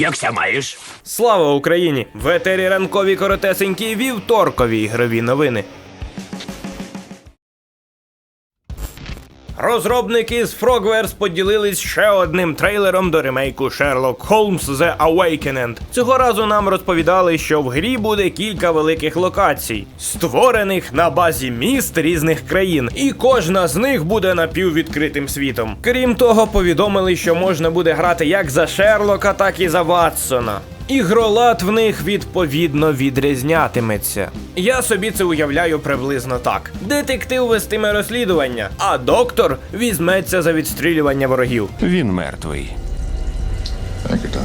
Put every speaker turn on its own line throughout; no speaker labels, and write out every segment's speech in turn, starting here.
Якся маєш?
Слава Україні! В етері ранкові коротесенькі вівторкові ігрові новини. Розробники з Frogwares поділились ще одним трейлером до ремейку Sherlock Holmes The Awakened. Цього разу нам розповідали, що в грі буде кілька великих локацій, створених на базі міст різних країн, і кожна з них буде напіввідкритим світом. Крім того, повідомили, що можна буде грати як за Шерлока, так і за Ватсона. Ігролад в них відповідно відрізнятиметься. Я собі це уявляю приблизно так: детектив вестиме розслідування, а доктор візьметься за відстрілювання ворогів.
Він мертвий.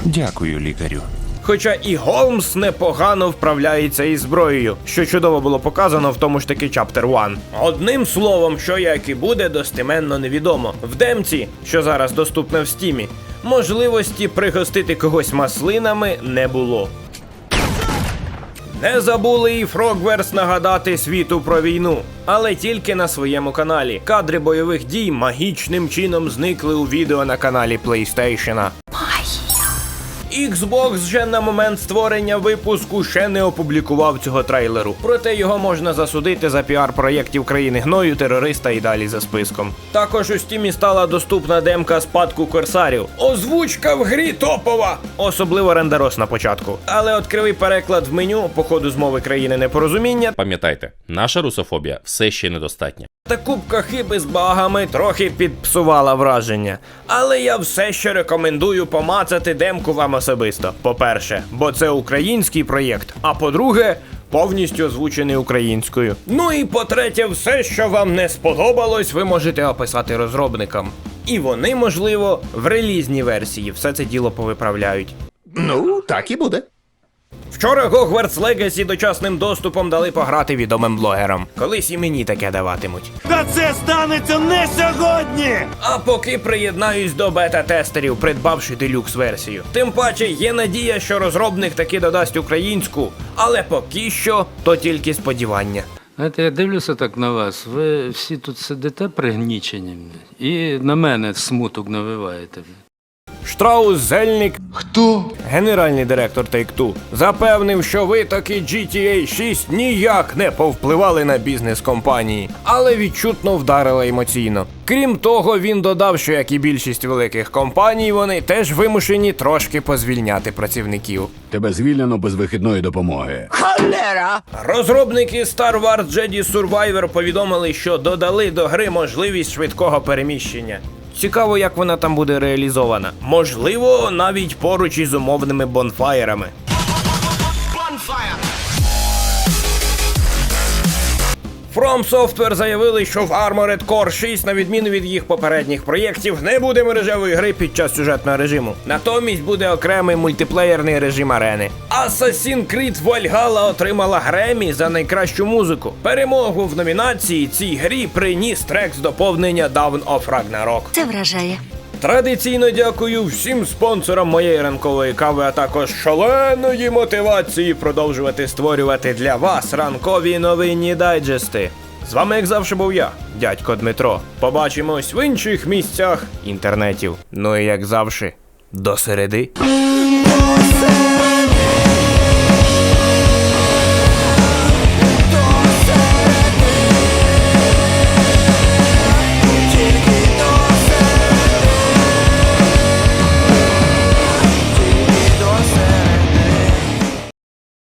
Дякую, лікарю.
Хоча і Голмс непогано вправляється із зброєю, що чудово було показано в тому ж таки Chapter 1. Одним словом, що як і буде, достеменно невідомо. В демці, що зараз доступна в стімі, можливості пригостити когось маслинами не було. Не забули і Фрогверс нагадати світу про війну, але тільки на своєму каналі. Кадри бойових дій магічним чином зникли у відео на каналі PlayStation. Xbox вже на момент створення випуску ще не опублікував цього трейлеру. Проте його можна засудити за піар проєктів країни гною, терориста і далі за списком. Також у стімі стала доступна демка спадку корсарів. Озвучка в грі топова! Особливо рендерос на початку. Але от кривий переклад в меню, походу з мови країни непорозуміння,
Пам'ятайте, наша русофобія все ще недостатня.
та кубка хиби з багами трохи підпсувала враження. Але я все ще рекомендую помацати демку вам особисто. По-перше, бо це український проєкт. А по-друге, повністю озвучений українською. Ну і по-третє, все, що вам не сподобалось, ви можете описати розробникам. І вони, можливо, в релізній версії все це діло повиправляють.
Ну, так і буде.
Вчора Hogwarts Legacy дочасним доступом дали пограти відомим блогерам. Колись і мені таке даватимуть.
Та це станеться не сьогодні!
А поки приєднаюсь до бета-тестерів, придбавши делюкс версію. Тим паче є надія, що розробник таки додасть українську, але поки що то тільки сподівання.
Знаєте, я дивлюся так на вас. Ви всі тут сидите пригнічені і на мене смуток навиваєте.
Штраус Зельник, хто генеральний директор Take-Two, запевнив, що витоки GTA 6 ніяк не повпливали на бізнес компанії, але відчутно вдарили емоційно. Крім того, він додав, що як і більшість великих компаній, вони теж вимушені трошки позвільняти працівників.
Тебе звільнено без вихідної допомоги.
Холера!
Розробники Star Wars Jedi Survivor повідомили, що додали до гри можливість швидкого переміщення. Цікаво, як вона там буде реалізована. Можливо, навіть поруч із умовними бонфаєрами. From Software заявили, що в Armored Core 6, на відміну від їх попередніх проєктів, не буде мережевої гри під час сюжетного режиму. Натомість буде окремий мультиплеєрний режим арени. Assassin's Creed Valhalla отримала Гремі за найкращу музику. Перемогу в номінації цій грі приніс трек з доповнення Dawn of Ragnarok.
Це вражає.
Традиційно дякую всім спонсорам моєї ранкової кави, а також шаленої мотивації продовжувати створювати для вас ранкові новинні дайджести. З вами, як завжди, був я, дядько Дмитро. Побачимось в інших місцях інтернетів. Ну і як завжди, до середи.